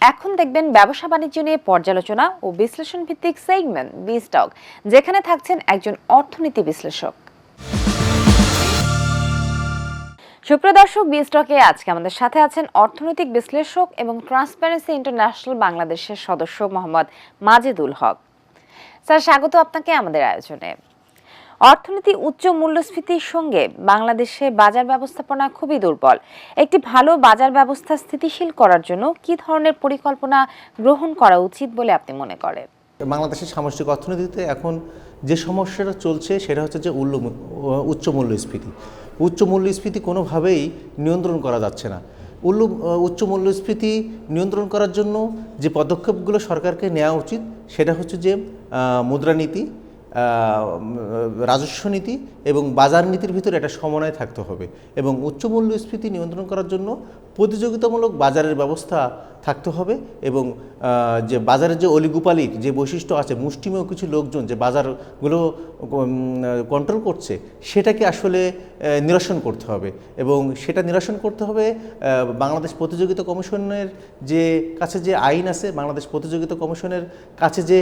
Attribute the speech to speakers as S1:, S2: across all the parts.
S1: এখন দেখবেন ব্যবসা বাণিজ্য নিয়ে পর্যালোচনা ও বিশ্লেষণ ভিত্তিক সেগমেন্ট বি স্টক যেখানে থাকছেন একজন অর্থনীতি বিশ্লেষক। সুপ্রিয় দর্শক বি স্টকে আজকে আমাদের সাথে আছেন অর্থনৈতিক বিশ্লেষক এবং ট্রান্সপারেন্সি ইন্টারন্যাশনাল বাংলাদেশের সদস্য মোহাম্মদ মাজেদুল হক। স্যার, স্বাগত আপনাকে আমাদের আয়োজনে। অর্থনীতি উচ্চ মূল্যস্ফীতির সঙ্গে বাংলাদেশে বাজার ব্যবস্থাপনা খুবই দুর্বল। একটি ভালো বাজার ব্যবস্থা স্থিতিশীল করার জন্য কি ধরনের পরিকল্পনা গ্রহণ করা উচিত বলে আপনি মনে করেন?
S2: বাংলাদেশের সামষ্টিক অর্থনীতিতে এখন যে সমস্যাটা চলছে সেটা হচ্ছে যে উল্ল উচ্চ মূল্যস্ফীতি। উচ্চ মূল্যস্ফীতি কোনোভাবেই নিয়ন্ত্রণ করা যাচ্ছে না। উল্ল উচ্চ মূল্যস্ফীতি নিয়ন্ত্রণ করার জন্য যে পদক্ষেপগুলো সরকারকে নেওয়া উচিত সেটা হচ্ছে যে মুদ্রানীতি রাজস্ব নীতি এবং বাজার নীতির ভিতরে একটা সমন্বয় থাকতে হবে এবং উচ্চ মূল্যস্ফীতি নিয়ন্ত্রণ করার জন্য প্রতিযোগিতামূলক বাজারের ব্যবস্থা থাকতে হবে এবং যে বাজারের যে অলিগুপালির যে বৈশিষ্ট্য আছে, মুষ্টিমেয় কিছু লোকজন যে বাজারগুলো কন্ট্রোল করছে, সেটাকে আসলে নিরসন করতে হবে এবং সেটা নিরসন করতে হবে বাংলাদেশ প্রতিযোগিতা কমিশনের যে কাছে যে আইন আছে, বাংলাদেশ প্রতিযোগিতা কমিশনের কাছে যে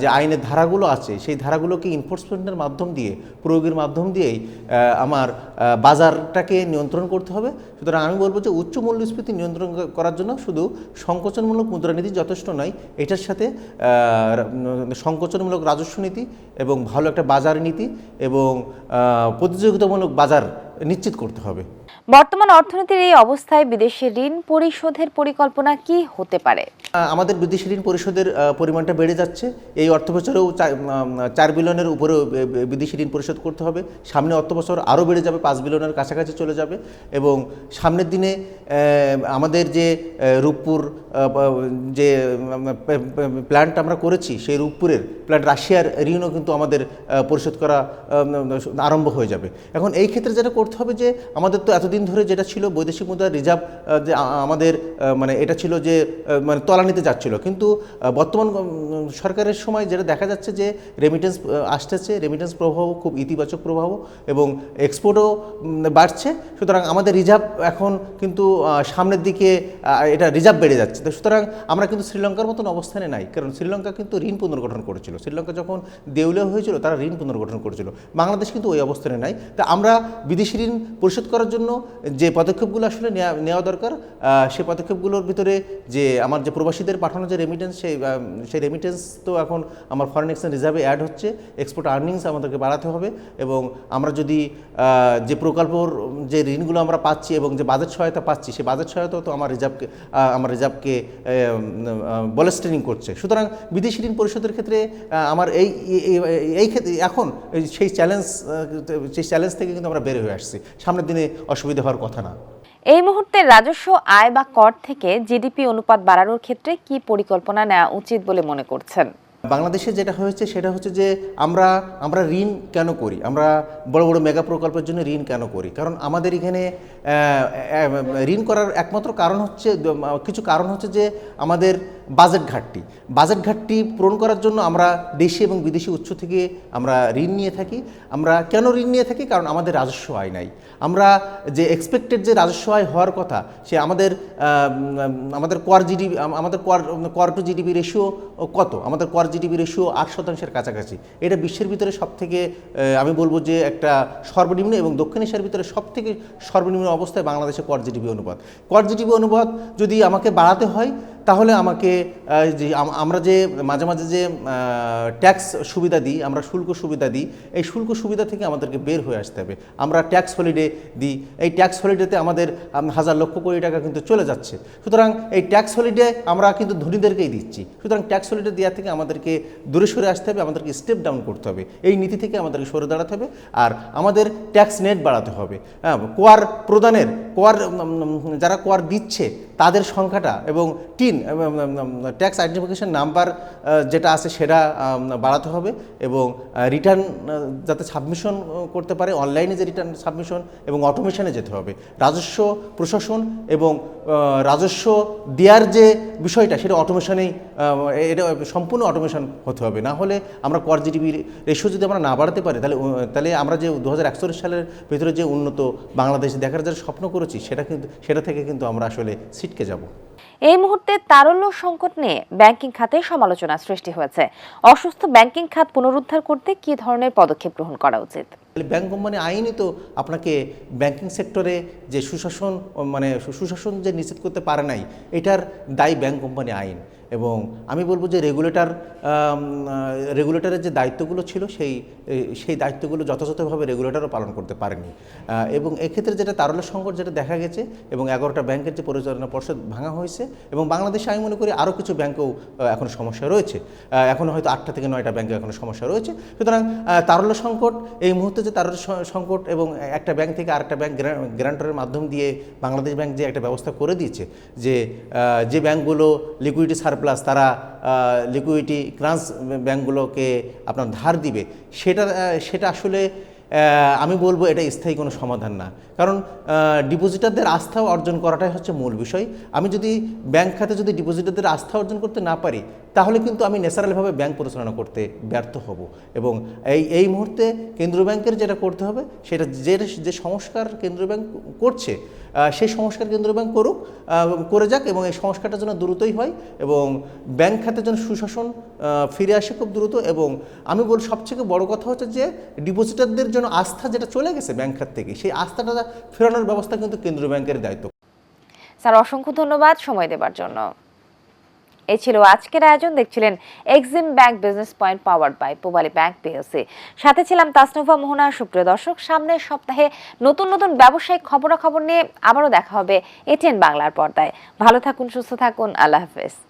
S2: যে আইনের ধারাগুলো আছে, সেই ধারাগুলোকে ইনফোর্সমেন্টের মাধ্যম দিয়ে, প্রয়োগের মাধ্যম দিয়েই আমার বাজারটাকে নিয়ন্ত্রণ করতে হবে। সুতরাং আমি বলব যে উচ্চ মূল্যস্ফীতি নিয়ন্ত্রণ করার জন্য শুধু সংকোচনমূলক মুদ্রানীতি যথেষ্ট নয়, এটার সাথে সংকোচনমূলক রাজস্ব নীতি এবং ভালো একটা বাজার নীতি এবং প্রতিযোগিতামূলক বাজার নিশ্চিত করতে হবে।
S1: বর্তমান অর্থনীতির এই অবস্থায় বিদেশি ঋণ পরিশোধের পরিকল্পনা কি হতে পারে?
S2: আমাদের বিদেশি ঋণ পরিশোধের পরিমাণটা বেড়ে যাচ্ছে। এই অর্থ বছরেও চার বিলিয়নের উপরেও বিদেশি ঋণ পরিশোধ করতে হবে। সামনে অর্থ বছর আরও বেড়ে যাবে, পাঁচ বিলিয়নের কাছাকাছি চলে যাবে এবং সামনের দিনে আমাদের যে রূপপুর যে প্ল্যান্ট আমরা করেছি, সেই রূপপুরের প্ল্যান্ট রাশিয়ার ঋণও কিন্তু আমাদের পরিশোধ করা আরম্ভ হয়ে যাবে। এখন এই ক্ষেত্রে যেটা করতে হবে যে, আমাদের তো এতদিন ধরে যেটা ছিল বৈদেশিক মুদ্রা রিজার্ভ যে আমাদের মানে এটা ছিল যে মানে তলানিতে যাচ্ছিল। কিন্তু বর্তমান সরকারের সময় যেটা দেখা যাচ্ছে যে রেমিটেন্স আসতেছে রেমিটেন্স প্রভাব খুব ইতিবাচক প্রভাব এবং এক্সপোর্টও বাড়ছে। সুতরাং আমাদের রিজার্ভ এখন কিন্তু সামনের দিকে এটা রিজার্ভ বেড়ে যাচ্ছে। তো সুতরাং আমরা কিন্তু শ্রীলঙ্কার মতন অবস্থানে নাই। কারণ শ্রীলঙ্কা কিন্তু ঋণ পুনর্গঠন করেছিল। শ্রীলঙ্কা যখন দেউলিয়া হয়েছিল, তারা ঋণ পুনর্গঠন করেছিল। বাংলাদেশ কিন্তু ওই অবস্থানে নাই। তা আমরা বিদেশি ঋণ পরিশোধ করার জন্য যে পদক্ষেপগুলো আসলে নেওয়া দরকার সেই পদক্ষেপগুলোর ভিতরে যে আমার যে প্রবাসীদের পাঠানো যে রেমিটেন্স সেই সেই রেমিটেন্স তো এখন আমার ফরেন এক্সচেঞ্জ রিজার্ভে অ্যাড হচ্ছে। এক্সপোর্ট আর্নিংস আমাদেরকে বাড়াতে হবে এবং আমরা যদি যে প্রকল্পর যে ঋণগুলো আমরা পাচ্ছি এবং যে বাজেট সহায়তা পাচ্ছি, সেই বাজেট সহায়তাও তো আমার রিজার্ভকে আমার রিজার্ভকে বলেস্টেনিং করছে। সুতরাং বিদেশি ঋণ পরিশোধের ক্ষেত্রে আমার এই- এই ক্ষেত্রে, এখন সেই চ্যালেঞ্জ সেই চ্যালেঞ্জ থেকে কিন্তু আমরা বের হয়ে আসছি। সামনের দিনে অসুবিধা হওয়ার কথা না।
S1: এই মুহূর্তে রাজস্ব, আয় বা কর থেকে জিডিপি অনুপাত বাড়ানোর ক্ষেত্রে কি পরিকল্পনা নেওয়া উচিত বলে মনে করছেন?
S2: বাংলাদেশে যেটা হয়েছে সেটা হচ্ছে যে আমরা আমরা ঋণ কেন করি? আমরা বড় বড় মেগা প্রকল্পের জন্য ঋণ কেন করি? কারণ আমাদের এখানে ঋণ করার একমাত্র কারণ হচ্ছে, কিছু কারণ হচ্ছে যে আমাদের বাজেট ঘাটতি। বাজেট ঘাটতি পূরণ করার জন্য আমরা দেশি এবং বিদেশি উৎস থেকে আমরা ঋণ নিয়ে থাকি। আমরা কেন ঋণ নিয়ে থাকি? কারণ আমাদের রাজস্ব আয় নাই। আমরা যে এক্সপেক্টেড যে রাজস্ব আয় হওয়ার কথা, সে আমাদের আমাদের কর জিডিপি আমাদের কর কর টু জিডিপি রেশিও কত? আমাদের কর জিডিপি রেশিও আট শতাংশের কাছাকাছি। এটা বিশ্বের ভিতরে সব থেকে আমি বলব যে একটা সর্বনিম্ন এবং দক্ষিণ এশিয়ার ভিতরে সব থেকে সর্বনিম্ন অবস্থায় বাংলাদেশে কর জিডিপি অনুপাত। কর জিডিপি অনুপাত যদি আমাকে বাড়াতে হয় তাহলে আমাকে যে আমরা যে মাঝে মাঝে যে ট্যাক্স সুবিধা দিই আমরা শুল্ক সুবিধা দিই এই শুল্ক সুবিধা থেকে আমাদেরকে বের হয়ে আসতে হবে। আমরা ট্যাক্স হলিডে দিই এই ট্যাক্স হলিডেতে আমাদের হাজার লক্ষ কোটি টাকা কিন্তু চলে যাচ্ছে। সুতরাং এই ট্যাক্স হলিডে আমরা কিন্তু ধনীদেরকেই দিচ্ছি। সুতরাং ট্যাক্স হলিডে দেওয়া থেকে আমাদেরকে দূরে সরে আসতে হবে আমাদেরকে স্টেপ ডাউন করতে হবে। এই নীতি থেকে আমাদেরকে সরে দাঁড়াতে হবে আর আমাদের ট্যাক্স নেট বাড়াতে হবে। হ্যাঁ কর প্রদানের উম, যারা কর দিচ্ছে তাদের সংখ্যাটা এবং টিন ট্যাক্স আইডেন্টিফিকেশন নাম্বার যেটা আছে সেটা বাড়াতে হবে এবং রিটার্ন যাতে সাবমিশন করতে পারে অনলাইনে যে রিটার্ন সাবমিশন এবং অটোমেশনে যেতে হবে। রাজস্ব প্রশাসন এবং রাজস্ব দেওয়ার যে বিষয়টা, সেটা অটোমেশনেই এটা সম্পূর্ণ অটোমেশন হতে হবে। না হলে আমরা কর জিডিপি রেশিও যদি আমরা না বাড়াতে পারি, তাহলে তাহলে আমরা যে দু হাজার একচল্লিশ সালের ভেতরে যে উন্নত বাংলাদেশ দেখার যে স্বপ্ন করেছি, সেটা কিন্তু, সেটা থেকে কিন্তু আমরা আসলে ছিটকে যাব।
S1: এই মুহূর্তে তারল্য সংকট নিয়ে ব্যাংকিং খাতে সমালোচনা সৃষ্টি হয়েছে। অসুস্থ ব্যাংকিং খাত পুনরুদ্ধার করতে কি ধরনের পদক্ষেপ গ্রহণ করা উচিত?
S2: ব্যাংক কোম্পানি আইনই তো আপনাকে ব্যাংকিং সেক্টরে যে সুশাসন মানে সুশাসন যে নিশ্চিত করতে পারে নাই, এটার দায়ী ব্যাংক কোম্পানি আইন। এবং আমি বলব যে রেগুলেটর রেগুলেটরের যে দায়িত্বগুলো ছিল সেই সেই দায়িত্বগুলো যথাযথভাবে রেগুলেটরও পালন করতে পারেনি। এবং এক্ষেত্রে যেটা তারল্য সংকট যেটা দেখা গেছে এবং এগারোটা ব্যাংকের যে পরিচালনা পর্ষদ ভাঙা হয়েছে এবং বাংলাদেশে আমি মনে করি আরও কিছু ব্যাংকেও এখন সমস্যা রয়েছে। এখন হয়তো আটটা থেকে নয়টা ব্যাংকে এখনও সমস্যা রয়েছে। সুতরাং আহ, তারল্য সংকট এই মুহূর্তে যে তারল্য সংকট এবং একটা ব্যাংক থেকে আরেকটা ব্যাংক গ্রান্টারের মাধ্যম দিয়ে বাংলাদেশ ব্যাংক যে একটা ব্যবস্থা করে দিয়েছে যে যে ব্যাংকগুলো লিকুইডিটি সারপ্লাস তারা লিকুইডিটি ক্রাঞ্চ ব্যাংকগুলোকে আপনার ধার দিবে। সেটা সেটা আসলে আমি বলব এটা স্থায়ী কোনো সমাধান না। কারণ ডিপোজিটারদের আস্থা অর্জন করাটাই হচ্ছে মূল বিষয়। আমি যদি ব্যাংক খাতে যদি ডিপোজিটারদের আস্থা অর্জন করতে না পারি, তাহলে কিন্তু আমি ন্যাচারালভাবে ব্যাংক পরিচালনা করতে ব্যর্থ হব। এবং এই এই মুহূর্তে কেন্দ্রীয় ব্যাংকের যেটা করতে হবে, সেটা যে যে সংস্কার কেন্দ্রীয় ব্যাংক করছে সেই সংস্কার কেন্দ্র ব্যাংক করুক করে যাক এবং এই সংস্কারটা যেন দ্রুতই হয় এবং ব্যাংক খাতে যেন সুশাসন ফিরে আসে খুব দ্রুত এবং আমি বল, সবথেকে বড় কথা হচ্ছে যে ডিপোজিটারদের জন্য আস্থা যেটা চলে গেছে ব্যাংক খাত থেকে, সেই আস্থাটা ফেরানোর ব্যবস্থা কিন্তু কেন্দ্রীয় ব্যাংকের দায়িত্ব।
S1: স্যার, অসংখ্য ধন্যবাদ সময় দেবার জন্য। এই ছিল আজকের আয়োজন। দেখছিলেন Exim bank business point power by Pubali bank PLC সাথে ছিলাম তাসনুফা মোহনা, সুপ্রিয় দর্শক। সামনের সপ্তাহে নতুন নতুন ব্যবসায়িক খবরাখবর নিয়ে আবারও দেখা হবে এটিএন বাংলার পর্দায়। ভালো থাকুন, সুস্থ থাকুন। আল্লাহ হাফেজ।